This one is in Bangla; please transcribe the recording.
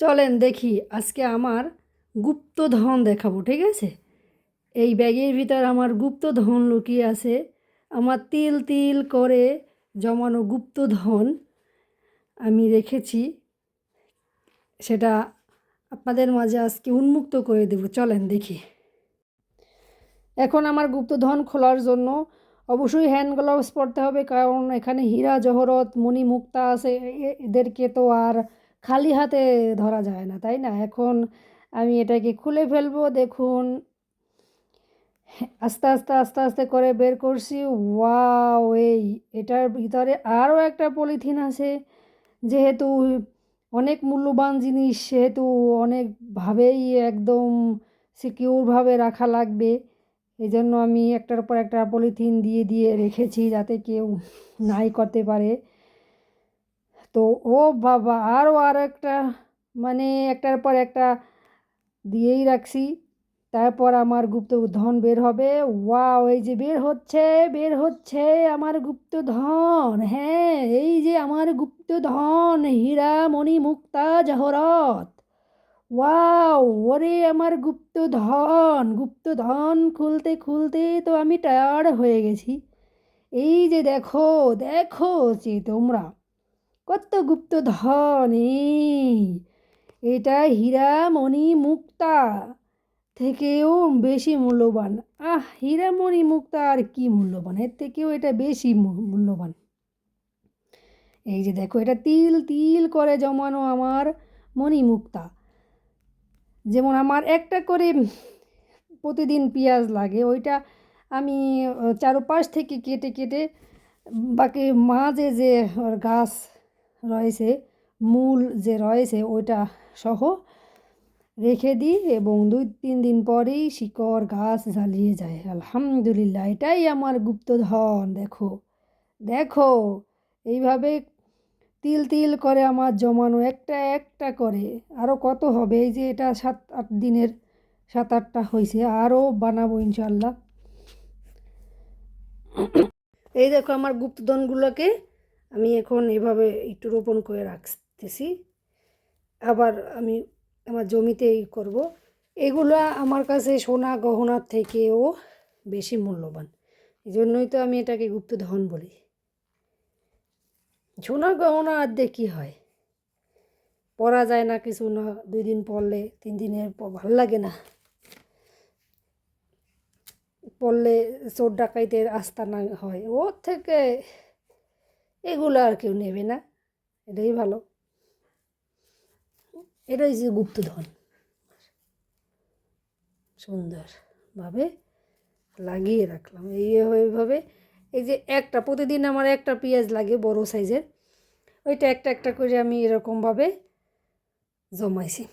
চলেন দেখি, আজকে আমার গুপ্তধন দেখাবো, ঠিক আছে? এই ব্যাগের ভিতর আমার গুপ্তধন লুকিয়ে আছে। আমার তিল তিল করে জমানো গুপ্তধন আমি রেখেছি। সেটা আপনাদের মাঝে আজকে উন্মুক্ত করে দেব, চলেন দেখি। এখন আমার গুপ্তধন খোলার জন্য অবশ্যই হ্যান্ড গ্লাভস পরতে হবে, কারণ এখানে হীরা, জহরত মণি মুক্তা আছে। এদেরকে তো আর খালি হাতে ধরা যায় না, তাই না? এখন আমি এটাকে খুলে ফেলব, দেখুন। আস্তে আস্তে আস্তে আস্তে করে বের করছি। ওয়াও, এই এটার ভিতরে আরও একটা পলিথিন আছে। যেহেতু অনেক মূল্যবান জিনিস, সেহেতু অনেকভাবেই একদম সিকিউরভাবে রাখা লাগবে। এই জন্য আমি একটার পর একটা পলিথিন দিয়ে দিয়ে রেখেছি যাতে কেউ নাই করতে পারে। তো ও বাবা আরও আর একটা মানে একটার পর একটা দিয়েই রাখছি। তারপর আমার গুপ্তধন বের হবে। ওয়াও, এই যে বের হচ্ছে বের হচ্ছে আমার গুপ্তধন। হ্যাঁ এই যে আমার গুপ্তধন হীরা মণি মুক্তা জহরত। ওয়াও, ওরে আমার গুপ্তধন গুপ্তধন খুলতে খুলতে তো আমি টায়ার্ড হয়ে গেছি। এই যে দেখো দেখো যে তোমরা। কত গুপ্তধন এই এটা হীরা মণি মুক্তা। থেকেও বেশি মূল্যবান। আহ, হীরামণি মুক্তা আর কি মূল্যবান? এর থেকেও এটা বেশি মূল্যবান। এই যে দেখো, এটা তিল তিল করে জমানো আমার মণিমুক্তা যেমন আমার একটা করে প্রতিদিন পেঁয়াজ লাগে, ওইটা আমি, চারপাশ থেকে কেটে কেটে বাকি মাঝে যে গাছ রয়েছে, মূল যে রয়েছে ওইটা সহ রেখে দিই এবং দুই তিন দিন পরেই শিকড় গাছ জ্বালিয়ে যায়। আলহামদুলিল্লাহ, এটাই আমার গুপ্তধন, দেখো। দেখো, এইভাবে তিল তিল করে আমার জমানো একটা একটা করে। আরও কত হবে? এই যে এটা সাত আট দিনের, সাত আটটা হয়েছে আরও বানাবো ইনশাল্লাহ এই দেখো আমার গুপ্তধনগুলোকে আমি এখন এভাবে একটু রোপণ করে রাখতেছি। আবার আমি আমার জমিতে জমিতেই করব। এগুলো আমার কাছে সোনা গহনার থেকেও বেশি মূল্যবান। এই জন্যই তো আমি এটাকে গুপ্তধন বলি। সোনা গহনা আর দিয়ে কী হয়? পরা যায় না কিছু না, দুই দিন পরলে, তিন দিনের পর ভালো লাগে না। পরলে চোর ডাকাইতের আস্তানা হয়। ওর থেকে এগুলো আর কেউ নেবে না। এটাই ভালো। এটাই যে গুপ্তধন। সুন্দরভাবে লাগিয়ে রাখলাম। এই এইভাবে, এই যে একটা, প্রতিদিন আমার একটা পেঁয়াজ লাগে বড় সাইজের। ওইটা একটা একটা করে আমি এরকমভাবে জমাইছি।